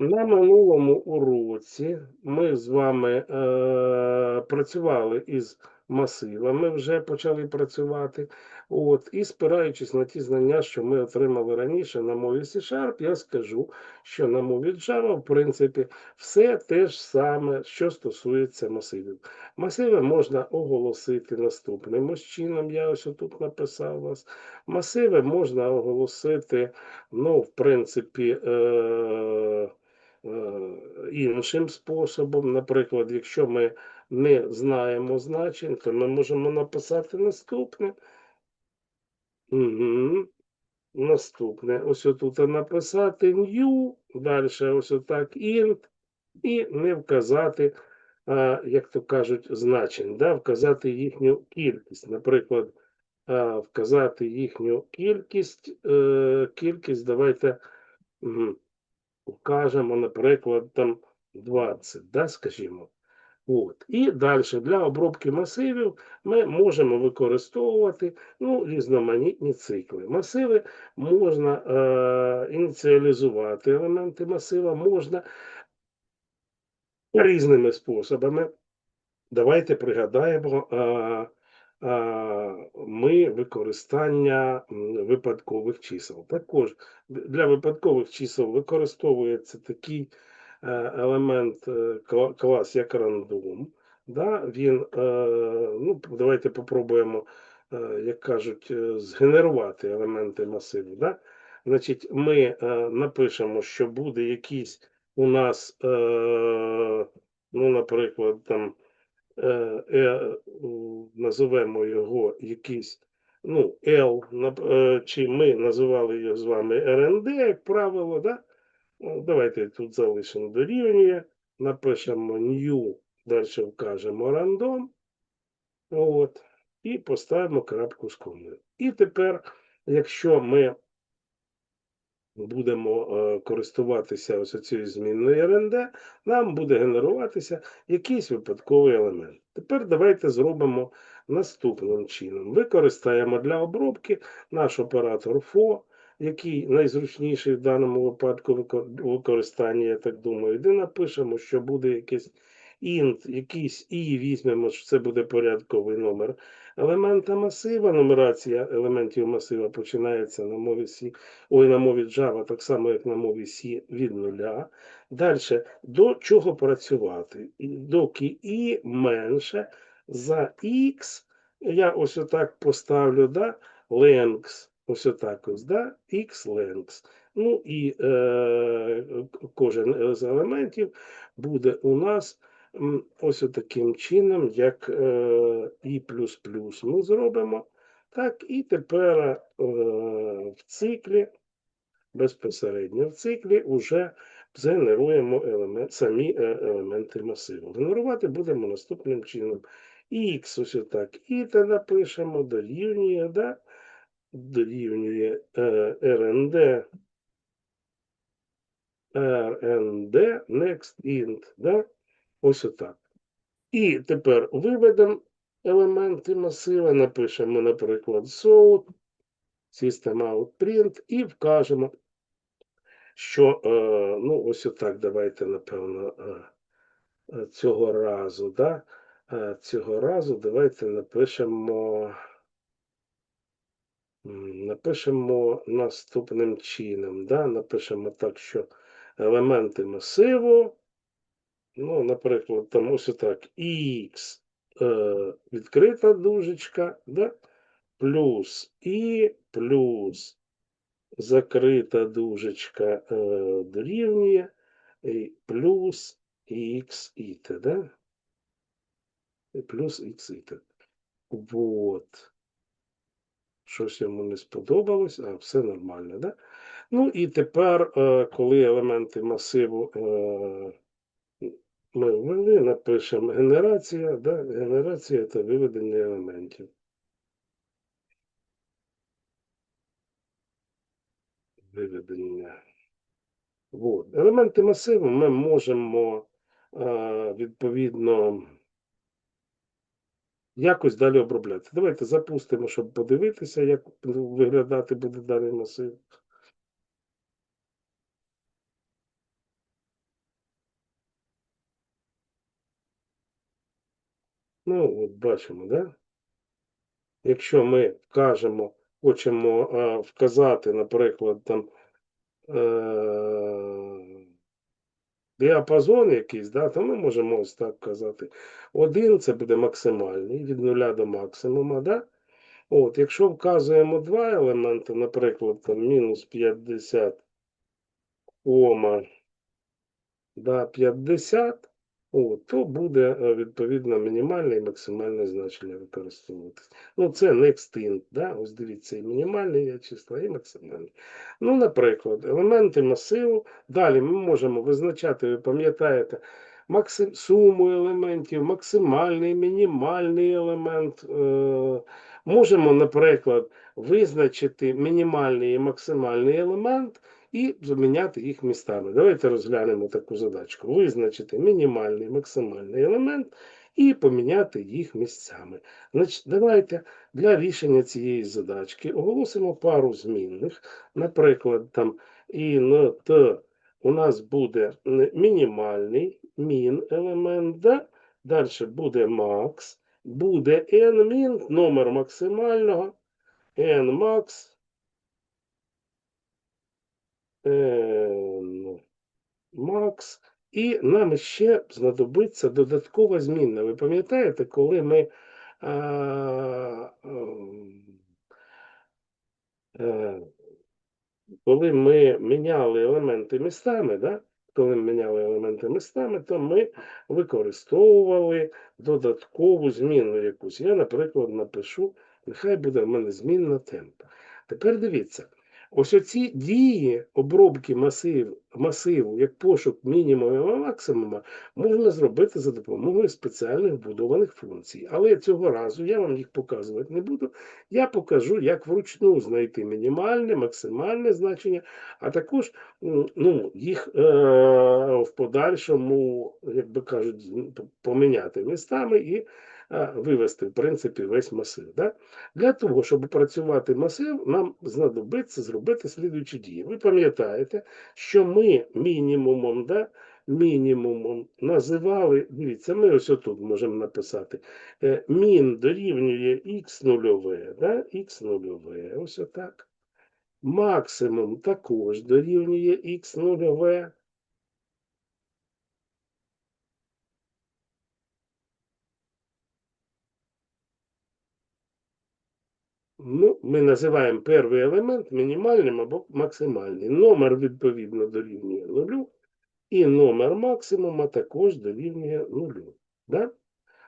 На минулому уроці ми з вами е, працювали із масивами, вже почали працювати. От, і спираючись на ті знання, що ми отримали раніше на мові C-Sharp, я скажу, що на мові Java, в принципі, все те ж саме, що стосується масивів. Масиви можна оголосити наступним ось чином. Я ось тут написав вас. Масиви можна оголосити, ну, в принципі, е, е, іншим способом. Наприклад, якщо ми не знаємо значень, то ми можемо написати наступне. Угу. Наступне. Ось тут написати new, далі ось отак int, і не вказати, а, як то кажуть, значень, да? вказати їхню кількість. Наприклад, а, вказати їхню кількість, е, кількість, давайте м, вкажемо, наприклад, там 20, да, скажімо. От. І далі для обробки масивів ми можемо використовувати ну, різноманітні цикли. Масиви можна е, ініціалізувати елементи масива, можна різними способами. Давайте пригадаємо е, е, ми використання випадкових чисел. Також для випадкових чисел використовується такий елемент е, клас, як рандом. Да? Він, е, ну, давайте попробуємо, е, як кажуть, е, згенерувати елементи масиву. Да? Значить, ми е, напишемо, що буде якийсь у нас, е, ну, наприклад, там е, е, називемо його якийсь, ну, L, е, чи ми називали його з вами RND, як правило, да? Ну, Давайте тут залишимо дорівнює, напишемо new, далі вкажемо random, от, і поставимо крапку з комою. І тепер, якщо ми будемо е, користуватися ось цією змінною RND, нам буде генеруватися якийсь випадковий елемент. Тепер давайте зробимо наступним чином. Використаємо для обробки наш оператор FO, який найзручніший в даному випадку використання, я так думаю, де напишемо, що буде якийсь int, якийсь і візьмемо, що це буде порядковий номер елемента масива. Нумерація елементів масива починається на мові C, ой, на мові Java, так само, як на мові C від нуля. Далі, до чого працювати? Доки і менше за x, я ось отак поставлю, да, length, ось отак ось, да, x length. Ну і е, кожен з елементів буде у нас ось таким чином, як е, плюс ми зробимо. Так, і тепер е, в циклі, безпосередньо в циклі, вже згенеруємо елемент, самі е, елементи масиву. Генерувати будемо наступним чином. Х ось отак. І те напишемо, дорівнює, да? Дорівнює е, RND, RND, next int, да? ось отак. І тепер виведемо елементи масива, напишемо, наприклад, sort, system out і вкажемо, що, е, ну, ось отак, давайте, напевно, е, цього разу, да? Цього разу давайте напишемо, напишемо наступним чином, да? напишемо так, що елементи масиву, ну, наприклад, там ось отак, x е, відкрита дужечка, да? плюс і плюс закрита дужечка е, дорівнює і плюс x і т, да? Плюс x і т. Вот. Щось йому не сподобалось, а все нормально, да? Ну і тепер, е, коли елементи масиву е, ми ввели, напишемо генерація, да? генерація та виведення елементів. Виведення. Вот. Елементи масиву ми можемо е, відповідно якось далі обробляти. Давайте запустимо, щоб подивитися, як виглядати буде далі масив. Ну, от бачимо, да? Якщо ми кажемо, хочемо а, вказати, наприклад, там. Е діапазон якийсь, да, то ми можемо ось так казати. Один це буде максимальний від нуля до максимума. Да? От, якщо вказуємо два елементи, наприклад, там мінус 50, кома, да, 50, от, то буде е, відповідно мінімальне і максимальне значення використовуватись. Ну, це next да? ось дивіться, і мінімальне числа, і максимальне. Ну, наприклад, елементи масиву. Далі ми можемо визначати, ви пам'ятаєте, максим... суму елементів, максимальний, мінімальний елемент. Е... Можемо, наприклад, визначити мінімальний і максимальний елемент і заміняти їх містами. Давайте розглянемо таку задачку. Визначити мінімальний максимальний елемент і поміняти їх місцями. Значить, Давайте для рішення цієї задачки оголосимо пару змінних. Наприклад, там int у нас буде мінімальний мін елемент, да? далі буде max, буде n-min, номер максимального, n-max, n max, і нам ще знадобиться додаткова змінна. Ви пам'ятаєте, коли ми а, а, коли ми міняли елементи містами, да? коли ми міняли елементи містами, то ми використовували додаткову змінну якусь. Я, наприклад, напишу, нехай буде в мене змінна темп. Тепер дивіться, ось оці дії обробки масив, масиву, як пошук мінімуму і максимума, можна зробити за допомогою спеціальних вбудованих функцій. Але цього разу я вам їх показувати не буду. Я покажу, як вручну знайти мінімальне, максимальне значення, а також ну, їх е, в подальшому, як би кажуть, поміняти містами і вивести, в принципі, весь масив. Да? Для того, щоб працювати масив, нам знадобиться зробити слідуючі дії. Ви пам'ятаєте, що ми мінімумом, да, мінімумом називали, дивіться, ми ось отут можемо написати: е, мін дорівнює х0, да, х0, ось отак. Максимум також дорівнює х0. Ну, Ми називаємо перший елемент мінімальним або максимальним. Номер, відповідно, дорівнює нулю, і номер максимума також дорівнює нулю. Да?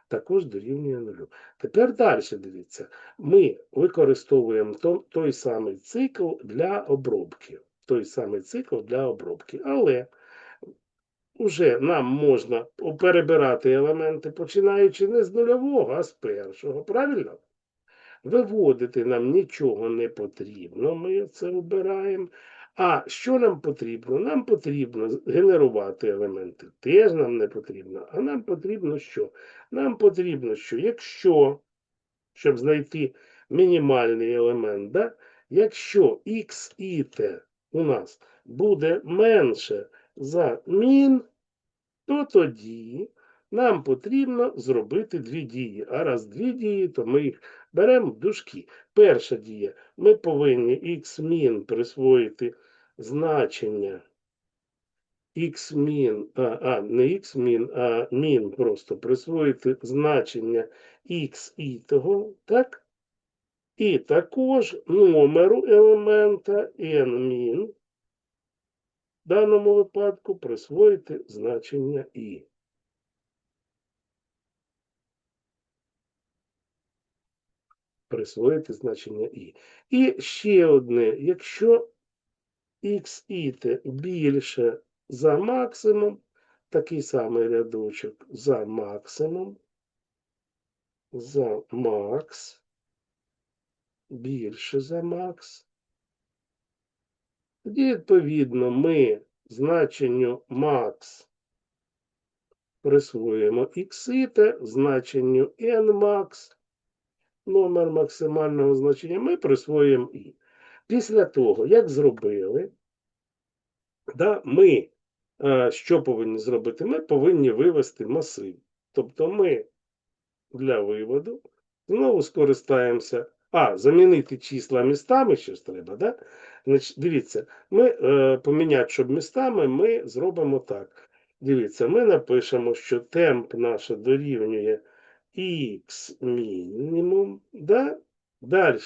Також дорівнює нулю. Тепер далі дивіться, ми використовуємо той самий цикл для обробки. Той самий цикл для обробки. Але вже нам можна перебирати елементи, починаючи не з нульового, а з першого. Правильно? Виводити нам нічого не потрібно, ми це обираємо. А що нам потрібно? Нам потрібно генерувати елементи. Теж нам не потрібно. А нам потрібно що? Нам потрібно, що якщо, щоб знайти мінімальний елемент, да? якщо x і t у нас буде менше за мін, то тоді нам потрібно зробити дві дії. А раз дві дії, то ми їх беремо дужки. Перша дія. Ми повинні x-min присвоїти значення x-min, а, а не x-min, а min просто присвоїти значення x і того, так? І також номеру елемента n-min в даному випадку присвоїти значення і. Присвоїти значення і. І ще одне, якщо х більше за максимум, такий самий рядочок за максимум, за макс, більше за макс. Тоді, відповідно, ми значенню макс присвоюємо x, значенню nmax, номер максимального значення, ми присвоюємо і. Після того, як зробили, да, ми що повинні зробити? Ми повинні вивести масив. Тобто ми для виводу. Знову скористаємося. А, замінити числа містами щось треба, да? Значить, дивіться, ми е, поміняти, щоб містами, ми зробимо так. Дивіться, ми напишемо, що темп наш дорівнює x мінімум, да? Далі.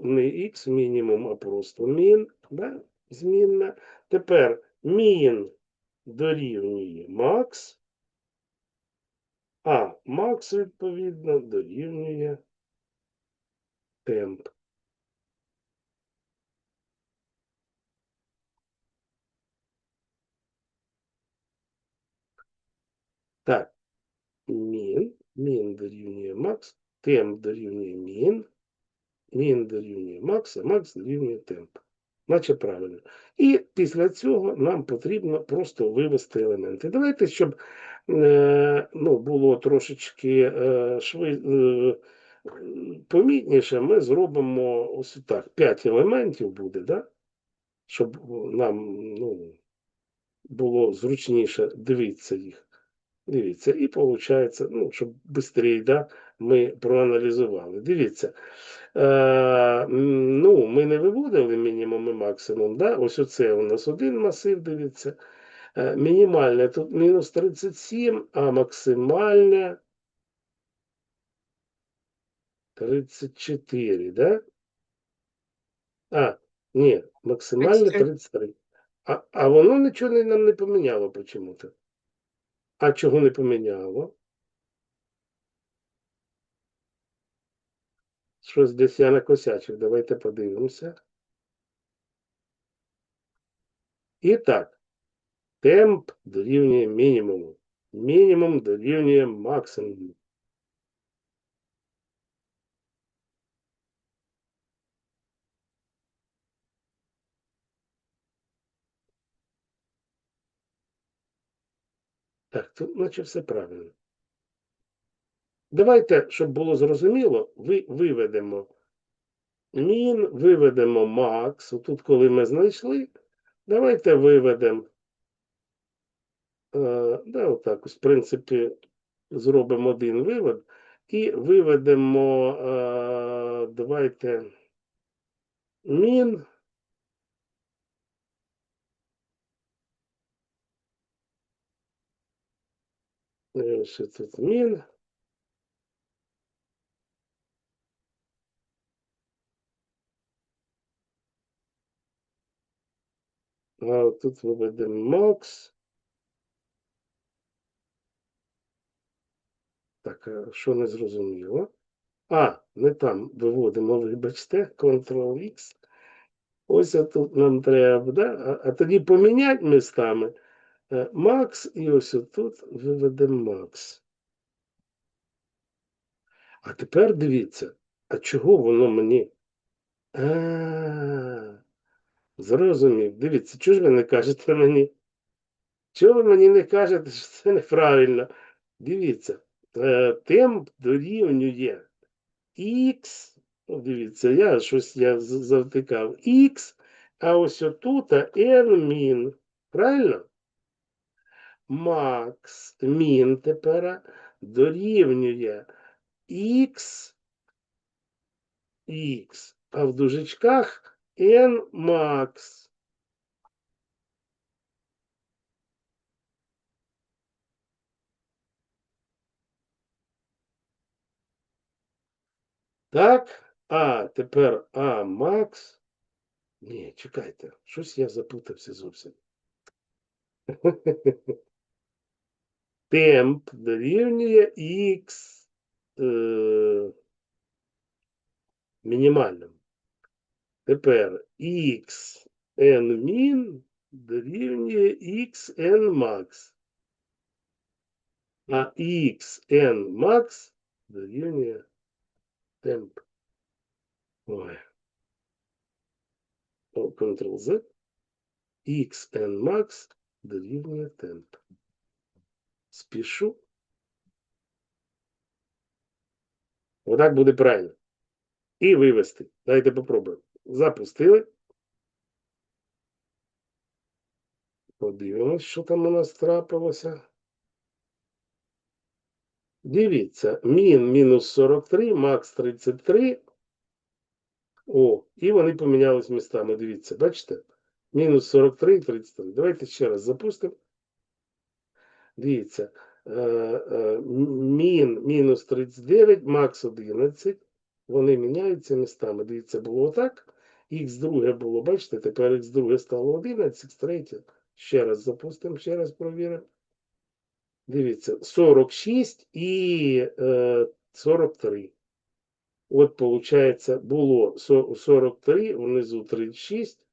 Не x мінімум, а просто мін, да? змінна. Тепер мін дорівнює макс, а макс, відповідно, дорівнює темп. Так, мін, дорівнює макс, темп дорівнює мін, мін дорівнює макс, а макс дорівнює темп. Наче правильно. І після цього нам потрібно просто вивести елементи. Давайте, щоб е, ну, було трошечки е, шви, е, помітніше, ми зробимо ось так. 5 елементів буде, да? щоб нам ну, було зручніше дивитися їх. Дивіться, і виходить, ну, щоб швидше да, ми проаналізували. Дивіться. Е, ну, ми не виводили мінімум і максимум. Да? Ось оце у нас один масив, дивіться. Е, мінімальне тут мінус 37, а максимальне 34, да? А, ні, максимальне 33. 33. А, а воно нічого не- нам не поміняло почему-то. А чого не поміняло? Щось десь я накосячив. Давайте подивимося. І так, темп дорівнює мінімуму. Мінімум дорівнює максимуму. Так, тут наче все правильно. Давайте, щоб було зрозуміло, ви, виведемо мін, виведемо макс. Отут, коли ми знайшли, давайте виведемо. Е, да, отак, в принципі, зробимо один вивод. І виведемо, е, давайте, мін. Е, тут мін? А тут виведемо макс. Так, а що не зрозуміло? А, не там виводимо, вибачте, Ctrl-X. Ось тут нам треба, да? а, а тоді поміняти містами е, Макс і ось тут виведемо Макс. А тепер дивіться, а чого воно мені? А, зрозумів. Дивіться, чого ж ви не кажете мені? Чого ви мені не кажете, що це неправильно? Дивіться, е, темп дорівнює X. Ну, дивіться, я щось я завтикав. X, а ось отут N мін. Правильно? Макс мін тепер дорівнює X, X, а в дужечках N макс. Так, а тепер А макс. Ні, чекайте, щось я запутався зовсім. Темп дорівнює X е, мінімальному. Тепер X N min дорівнює XN max. А XN max дорівнює темп. Ой. Ctrl-Z. XN max дорівнює темп. Спішу. Отак буде правильно. І вивести. Давайте попробуємо. Запустили. Подивимось, що там у нас трапилося. Дивіться, мін мінус 43, макс 33. О, і вони помінялись містами. Дивіться, бачите? Мінус 43 33. Давайте ще раз запустимо. Дивіться. е, е, Мін мінус 39, макс 11. Вони міняються містами. Дивіться, було отак. Х друге було, бачите, тепер х друге стало 11, х третє. Ще раз запустимо, ще раз провіримо. Дивіться, 46 і е, 43. От, получається, було 43, внизу 36.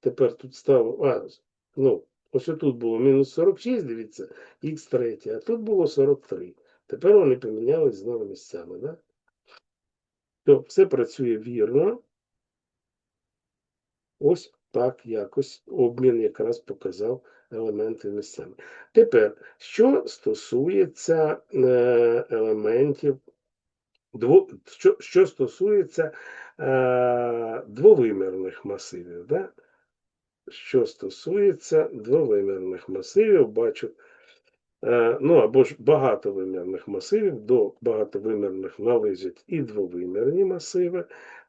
Тепер тут стало. А, ну, ось тут було мінус 46, дивіться, х третє, а тут було 43. Тепер вони помінялись знову місцями, да? То все працює вірно. Ось так якось обмін якраз показав елементи місцями. Тепер, що стосується е, елементів, дво, що, що стосується е, двовимірних масивів, да? Що стосується двовимірних масивів, бачу, е, ну або ж багатовимірних масивів, до багатовимірних належать і двовимірні масиви.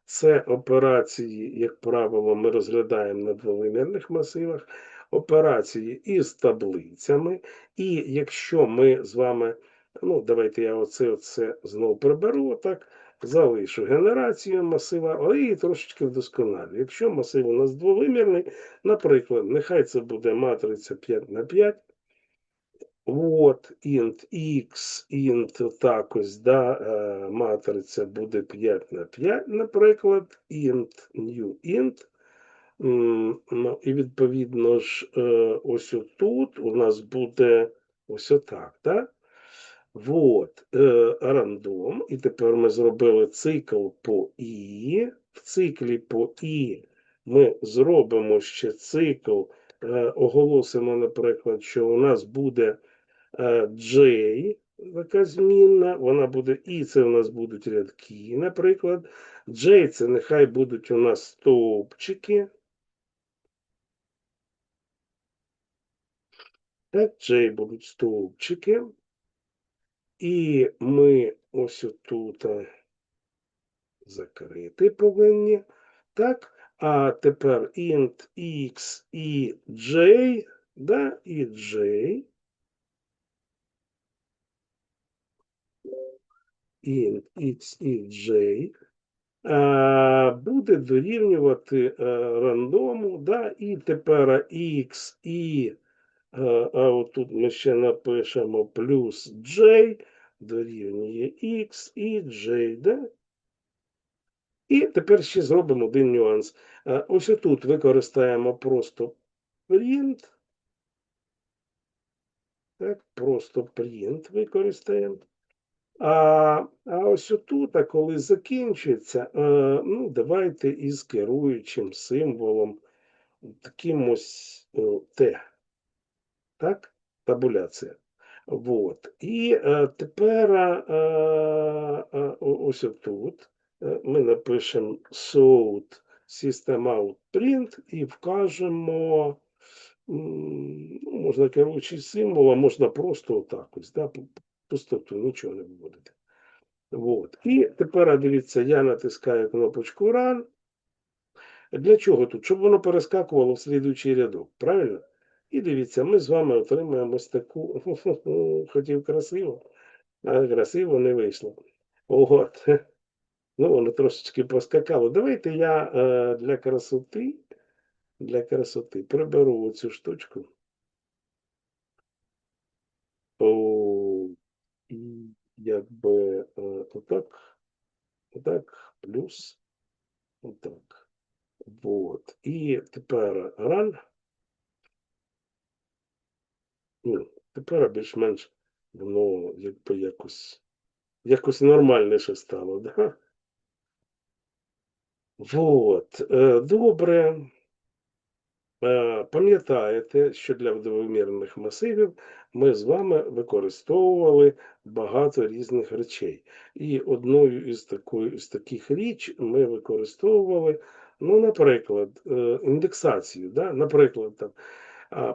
Це операції, як правило, ми розглядаємо на двовимірних масивах, операції із таблицями. І якщо ми з вами, ну, давайте я оце, оце знову приберу, отак, залишу генерацію масива, але її трошечки вдосконалю. Якщо масив у нас двовимірний, наприклад, нехай це буде матриця 5 на 5. От, int x, int так ось, да, е, матриця буде 5 на 5, наприклад, int new int. Ну, і відповідно ж, е, ось отут у нас буде ось отак, так? Вот, е, рандом. І тепер ми зробили цикл по і. В циклі по і ми зробимо ще цикл, е, оголосимо, наприклад, що у нас буде е, J, така змінна, вона буде і це у нас будуть рядки, наприклад. J це нехай будуть у нас стовпчики. Так, J будуть стовпчики. І ми ось отут закрити повинні. Так, а тепер int x і j, да, і j. int x і j буде дорівнювати а, рандому, да, і тепер x і а, а отут ми ще напишемо плюс j дорівнює x і j, да? І тепер ще зробимо один нюанс. Ось тут використаємо просто print. Так, просто print використаємо. А, а ось отут, а коли закінчиться, е, ну, давайте із керуючим символом таким ось е, Т. Так? Табуляція. Вот. І е, тепер е, е, ось отут е, ми напишемо sort system out print і вкажемо, ну, можна керуючий символ, а можна просто отак ось, да, пустоту, нічого не вводити. Вот. І тепер дивіться, я натискаю кнопочку Run. Для чого тут? Щоб воно перескакувало в слідуючий рядок, правильно? І дивіться, ми з вами отримаємо ось таку. Хотів красиво, а красиво не вийшло. От. Ну, воно трошечки поскакало. Давайте я е, для красоти, для красоти приберу оцю штучку. О, і якби е, отак, отак, плюс, отак. Вот. І тепер run. Ну, тепер більш-менш воно якби якось, якось нормальніше стало, да? Вот. Е, Добре. Е, Пам'ятаєте, що для двомірних масивів ми з вами використовували багато різних речей. І одною із, такої, із таких річ ми використовували, ну, наприклад, е, індексацію. Да? Наприклад, там,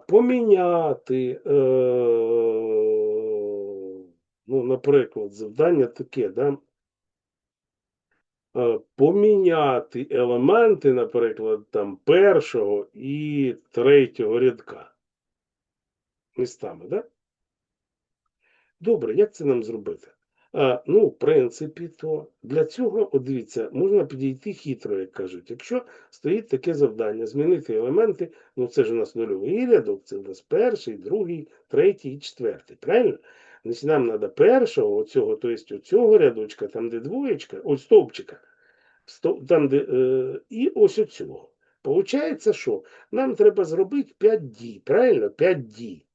поміняти е, Ну, наприклад, завдання таке, да? Е, поміняти елементи, наприклад, там першого і третього рядка. Містами, да? Добре, як це нам зробити? Ну, в принципі, то для цього, от дивіться, можна підійти хитро, як кажуть. Якщо стоїть таке завдання, змінити елементи, ну це ж у нас нульовий рядок, це у нас перший, другий, третій і четвертий. Правильно? Значить, нам треба першого, оцього, тобто оцього рядочка, там, де двоєчка, ось стовпчика, сто- там, де, е, і ось оцього. Получається, що нам треба зробити 5 дій, правильно? 5 дій.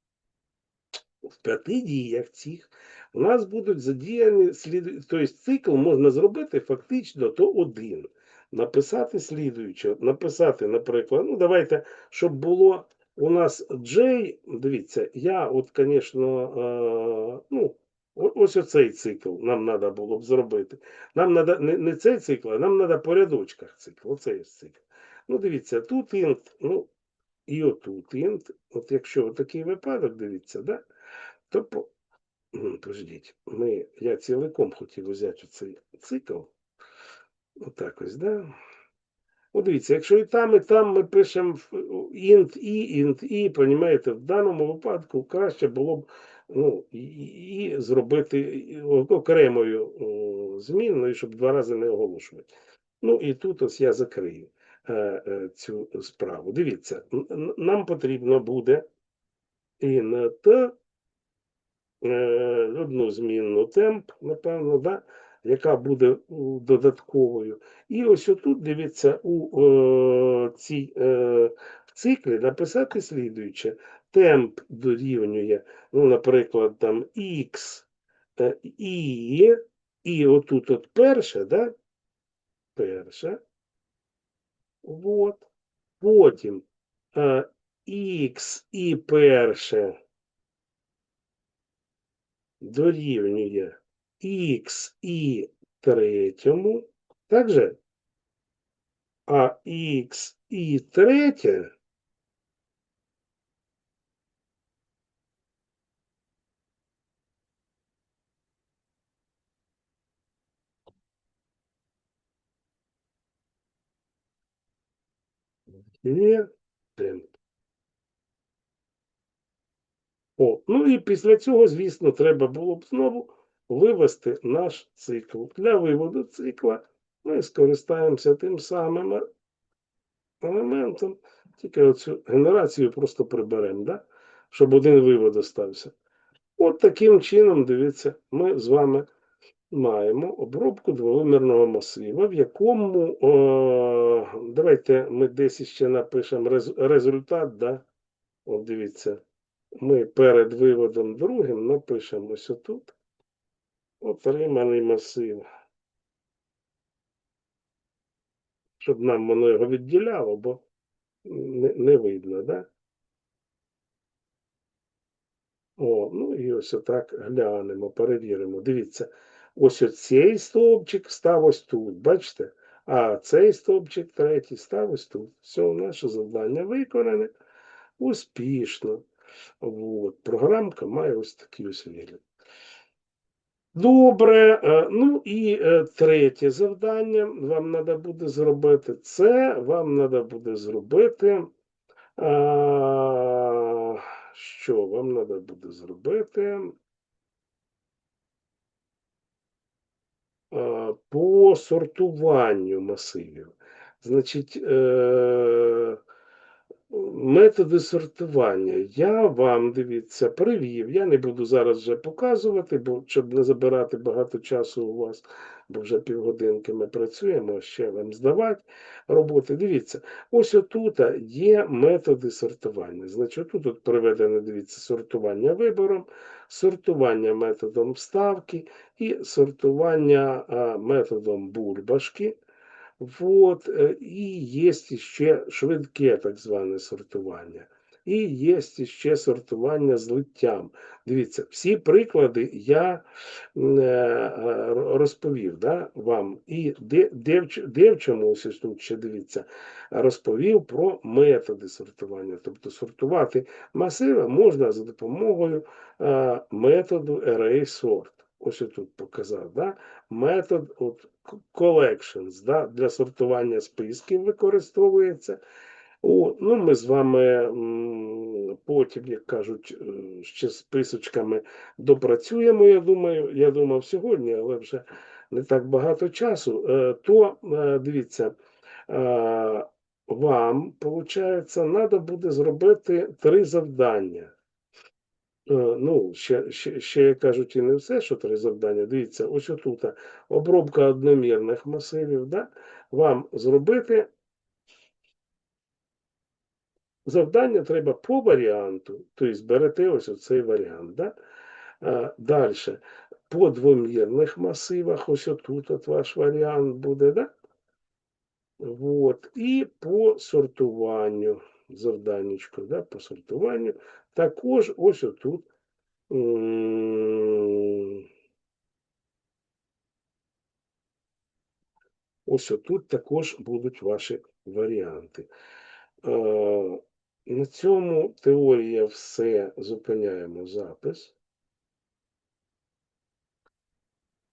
В п'яти діях цих у нас будуть задіяні слід... тобто цикл можна зробити фактично то один. Написати слідуюче, написати, наприклад, ну давайте, щоб було у нас J, дивіться, я от, звісно, е, ну, ось оцей цикл нам треба було б зробити. Нам треба не, не цей цикл, а нам треба по рядочках цикл, оцей цикл. Ну, дивіться, тут int, ну, і отут int, от якщо такий випадок, дивіться, да? то Подождіть, ми, я ціликом хотів взяти цей цикл. Отак ось, да? От дивіться, якщо і там, і там ми пишемо int і, int і, понімаєте, в даному випадку краще було б ну, і, зробити окремою о, змінною, щоб два рази не оголошувати. Ну і тут ось я закрию е, е, цю справу. Дивіться, нам потрібно буде int одну змінну темп, напевно, да, яка буде додатковою. І ось отут, дивіться, у е, цій, е, циклі написати слідуюче. Темп дорівнює, ну, наприклад, там X е, і, і отут от перше, да? перше. Вот. Потім е, X і перше дорівнює х і третьому, так же? А х і третє є темп. О, ну і після цього, звісно, треба було б знову вивести наш цикл. Для виводу цикла ми скористаємося тим самим е- елементом, тільки оцю генерацію просто приберемо, да? щоб один вивод остався. От таким чином, дивіться, ми з вами маємо обробку двовимірного масива, в якому, о, давайте ми десь ще напишемо результат, да? От дивіться, ми перед виводом другим напишемо ось отут отриманий масив. Щоб нам воно його відділяло, бо не, не видно, да? О, ну і ось отак глянемо, перевіримо. Дивіться, ось оцей стовпчик став ось тут, бачите? А цей стовпчик третій став ось тут. Все, наше завдання виконане успішно. От, програмка має ось такий ось вигляд. Добре, е, ну і е, третє завдання вам треба буде зробити. Це вам треба буде зробити. Що вам треба буде зробити? По сортуванню масивів. Значить, е, методи сортування. Я вам, дивіться, привів. Я не буду зараз вже показувати, бо щоб не забирати багато часу у вас, бо вже півгодинки ми працюємо, ще вам здавати роботи. Дивіться, ось отут є методи сортування. Значить, тут от приведено, дивіться, сортування вибором, сортування методом вставки і сортування методом бульбашки. Вот, е, і є ще швидке так зване сортування. І є ще сортування злиттям. Дивіться, всі приклади я е, розповів да, вам. І де, де, в ч- де в чомусь ось тут ще дивіться, розповів про методи сортування. Тобто сортувати масиви можна за допомогою е, методу array sort. Ось тут показав, да? метод от, collections да? для сортування списків використовується. О, ну, ми з вами потім, як кажуть, е, ще списочками допрацюємо, я думаю, я думав сьогодні, але вже не так багато часу. Е, То е, дивіться, вам, виходить, треба буде зробити три завдання. Е, Ну, ще, ще, ще як кажуть, і не все, що три завдання. Дивіться, ось отут обробка одномірних масивів. Да? Вам зробити завдання треба по варіанту, тобто берете ось оцей варіант. Да? Далі, по двомірних масивах, ось отут от ваш варіант буде, да? Вот. І по сортуванню, завданнячко, да? по сортуванню, також ось отут. Ось отут також будуть ваші варіанти. Е, На цьому теорія все зупиняємо запис.